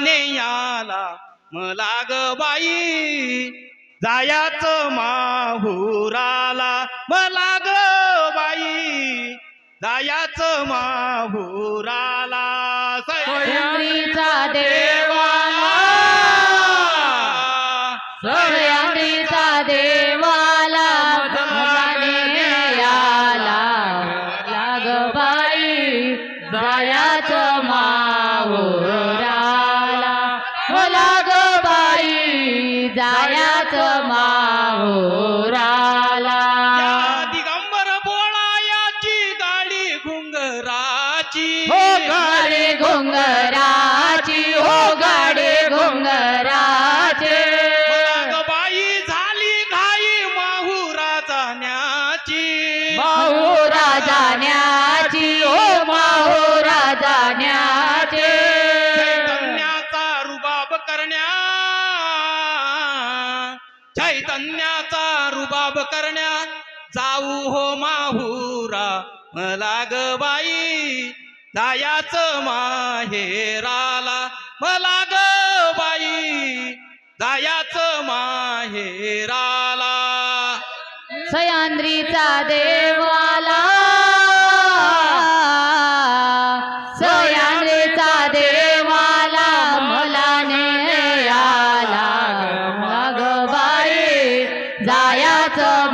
नेयाला मला ग बाई जायाच माहुराला. मला ग बाई जायाच माहुराला. सह्याद्रीचा देवाला सह्याद्रीचा देवाला माहुराला या दिगंबर बोळा याची गाडी घुंगराची. हो गाडे घोंगराची हो गाडे घोंगराचे. बाई झाली घाई माहुरा जाण्याची. माहुरा जाण्याची हो माहुरा जाण्याचे करण्या जाऊ हो माहुरा. मला ग बाई जायाच माहेराला. मला ग बाई जायाच माहेराला. सह्याद्रीचा देवा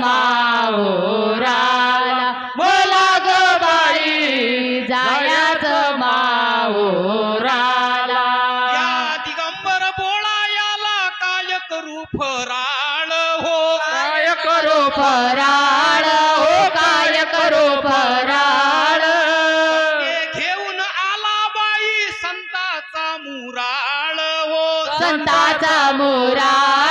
माहुराला मला ग बाई जायाच माहुराला या दिगंबर बोळा याला काय करू फराळ? हो काय करू फराळ? हो काय करू फराळ? घेऊन आला बाई संताचा मुराळ. हो संताचा मुराळ.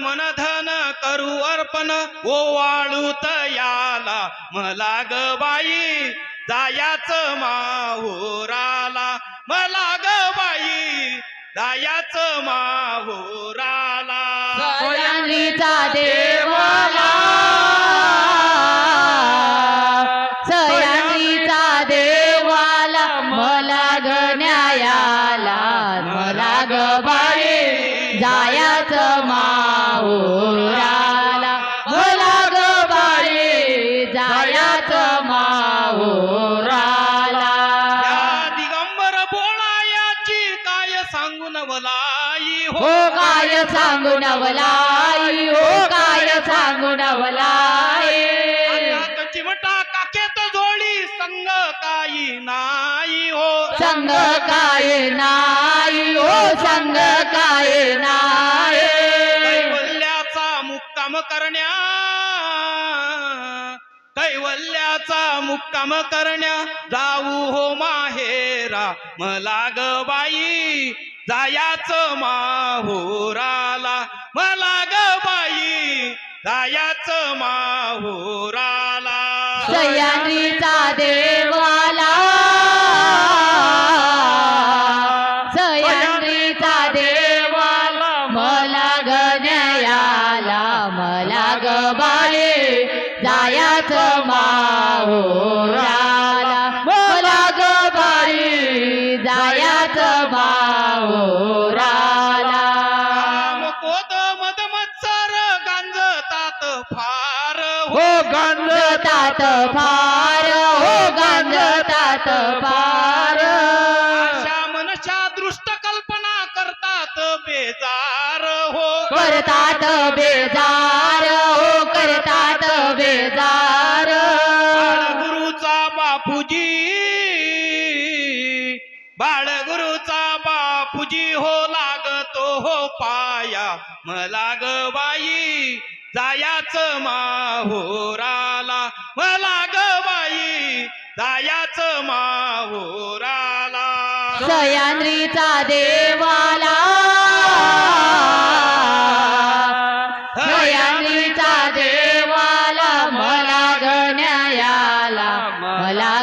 तन मन धन करू अर्पण. ओवाळू तयाला मला ग बाई जायाच माहोराला. मला ग बाई जायाच माहोराला. देवाला. सांगू नवलाई हो काय सांगू नवलाई हो काय सांगू नवलाई चिमटा काखेत जोडी संग काही नाही हो. संग काय नाही हो संग काय नाही. कैवल्याचा मुक्काम करण्या कैवल्याचा मुक्काम करण्या जाऊ हो माहेरा. मला ग बाई जायाच माहोराला. मला ग बाई जायाच माहोराला. सयानीचा देवाला. सह्याद्रीचा देवाला. मला गण्यायाला मला ग बाई. जायाच माहोराला मला ग बाई जायाच माहोराला कोद मद मत्सर गांजतात फार हो गांजतात फार. हो गांजतात फार. अशा मनशा दृष्ट कल्पना करतात बेजार. हो करतात बेजार. हो बाळगुरुचा बापूजी हो लागतो हो पाया. मला ग बाई जायाच माहोराला. मला ग बाई जायाच माहोराला. सह्याद्रीचा देवाला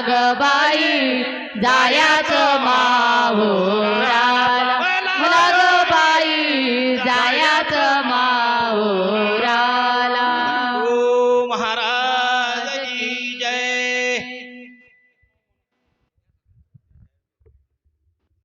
ग बाई जायाच माहोरा